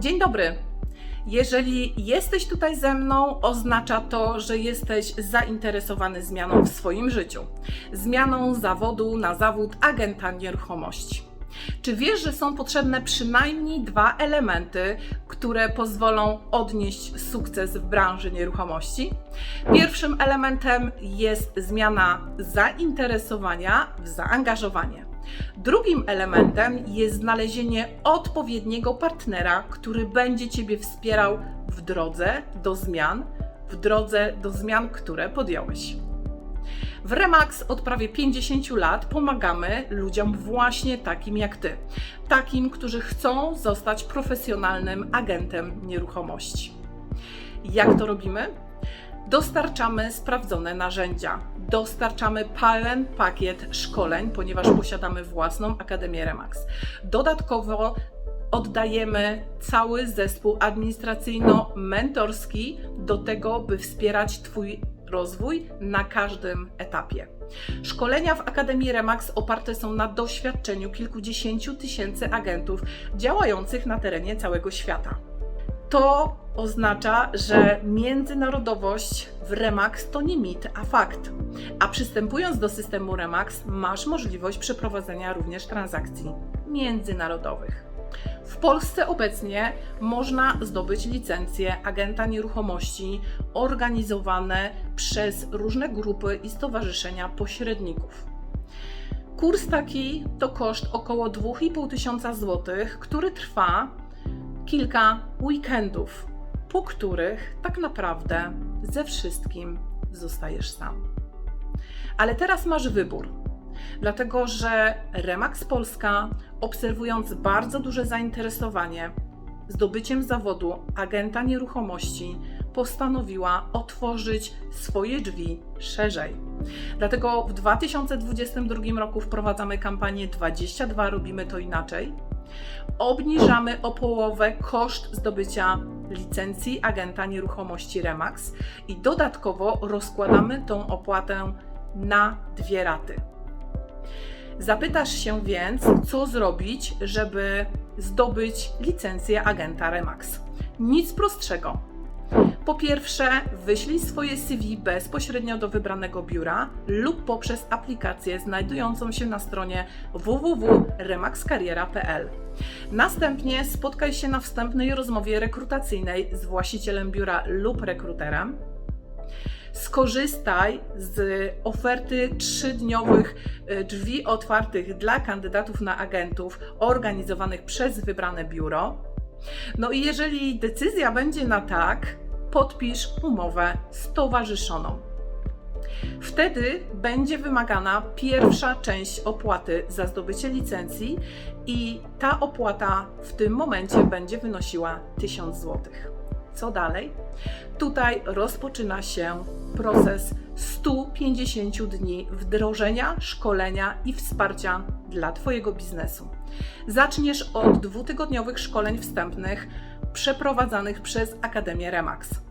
Dzień dobry. Jeżeli jesteś tutaj ze mną, oznacza to, że jesteś zainteresowany zmianą w swoim życiu. Zmianą zawodu na zawód agenta nieruchomości. Czy wiesz, że są potrzebne przynajmniej dwa elementy, które pozwolą odnieść sukces w branży nieruchomości? Pierwszym elementem jest zmiana zainteresowania w zaangażowanie. Drugim elementem jest znalezienie odpowiedniego partnera, który będzie Ciebie wspierał w drodze do zmian, w drodze do zmian, które podjąłeś. W Remax od prawie 50 lat pomagamy ludziom właśnie takim jak Ty. Takim, którzy chcą zostać profesjonalnym agentem nieruchomości. Jak to robimy? Dostarczamy sprawdzone narzędzia, dostarczamy pełen pakiet szkoleń, ponieważ posiadamy własną Akademię Remax. Dodatkowo oddajemy cały zespół administracyjno-mentorski do tego, by wspierać Twój rozwój na każdym etapie. Szkolenia w Akademii Remax oparte są na doświadczeniu kilkudziesięciu tysięcy agentów działających na terenie całego świata. To oznacza, że międzynarodowość w Remax to nie mit, a fakt. A przystępując do systemu Remax, masz możliwość przeprowadzenia również transakcji międzynarodowych. W Polsce obecnie można zdobyć licencje agenta nieruchomości organizowane przez różne grupy i stowarzyszenia pośredników. Kurs taki to koszt około 2,5 tysiąca złotych, który trwa kilka weekendów, po których tak naprawdę ze wszystkim zostajesz sam. Ale teraz masz wybór, dlatego że Remax Polska, obserwując bardzo duże zainteresowanie zdobyciem zawodu agenta nieruchomości, postanowiła otworzyć swoje drzwi szerzej. Dlatego w 2022 roku wprowadzamy kampanię 22 Robimy to inaczej obniżamy o połowę koszt zdobycia licencji agenta nieruchomości Remax i dodatkowo rozkładamy tą opłatę na dwie raty. Zapytasz się więc, co zrobić, żeby zdobyć licencję agenta Remax. Nic prostszego. Po pierwsze, wyślij swoje CV bezpośrednio do wybranego biura lub poprzez aplikację znajdującą się na stronie www.remaxkarriera.pl. Następnie spotkaj się na wstępnej rozmowie rekrutacyjnej z właścicielem biura lub rekruterem. Skorzystaj z oferty trzydniowych e, drzwi otwartych dla kandydatów na agentów organizowanych przez wybrane biuro. No i jeżeli decyzja będzie na tak, podpisz umowę stowarzyszoną. Wtedy będzie wymagana pierwsza część opłaty za zdobycie licencji i ta opłata w tym momencie będzie wynosiła 1000 zł. Co dalej? Tutaj rozpoczyna się proces 150 dni wdrożenia, szkolenia i wsparcia dla Twojego biznesu. Zaczniesz od dwutygodniowych szkoleń wstępnych przeprowadzanych przez Akademię Remax.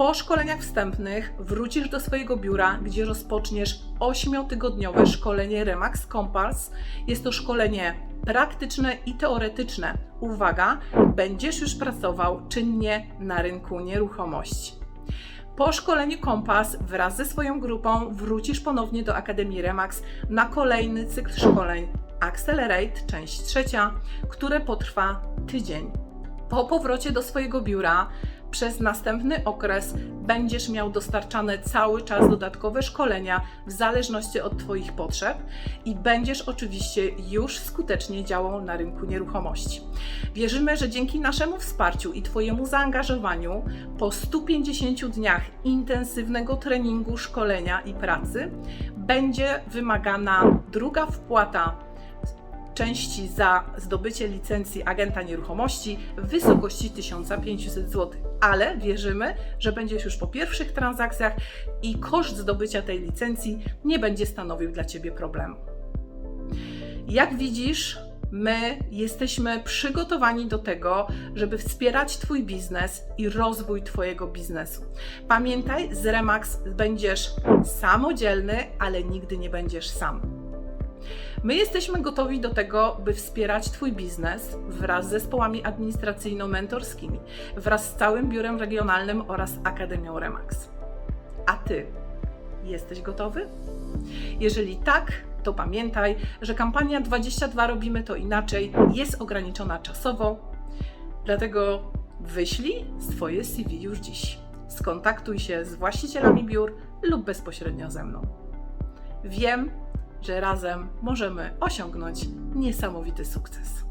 Po szkoleniach wstępnych wrócisz do swojego biura, gdzie rozpoczniesz 8-tygodniowe szkolenie Remax Compass. Jest to szkolenie praktyczne i teoretyczne. Uwaga, będziesz już pracował czynnie na rynku nieruchomości. Po szkoleniu Kompas wraz ze swoją grupą wrócisz ponownie do Akademii Remax na kolejny cykl szkoleń Accelerate, część trzecia, które potrwa tydzień. Po powrocie do swojego biura przez następny okres będziesz miał dostarczane cały czas dodatkowe szkolenia w zależności od Twoich potrzeb i będziesz oczywiście już skutecznie działał na rynku nieruchomości. Wierzymy, że dzięki naszemu wsparciu i Twojemu zaangażowaniu po 150 dniach intensywnego treningu, szkolenia i pracy będzie wymagana druga wpłata części za zdobycie licencji agenta nieruchomości w wysokości 1500 zł. Ale wierzymy, że będziesz już po pierwszych transakcjach i koszt zdobycia tej licencji nie będzie stanowił dla Ciebie problemu. Jak widzisz, my jesteśmy przygotowani do tego, żeby wspierać Twój biznes i rozwój Twojego biznesu. Pamiętaj, z Remax będziesz samodzielny, ale nigdy nie będziesz sam. My jesteśmy gotowi do tego, by wspierać Twój biznes wraz z zespołami administracyjno-mentorskimi, wraz z całym biurem regionalnym oraz Akademią Remax. A Ty jesteś gotowy? Jeżeli tak, to pamiętaj, że kampania 22 robimy to inaczej jest ograniczona czasowo, dlatego wyślij swoje CV już dziś. Skontaktuj się z właścicielami biur lub bezpośrednio ze mną. Wiem, że razem możemy osiągnąć niesamowity sukces.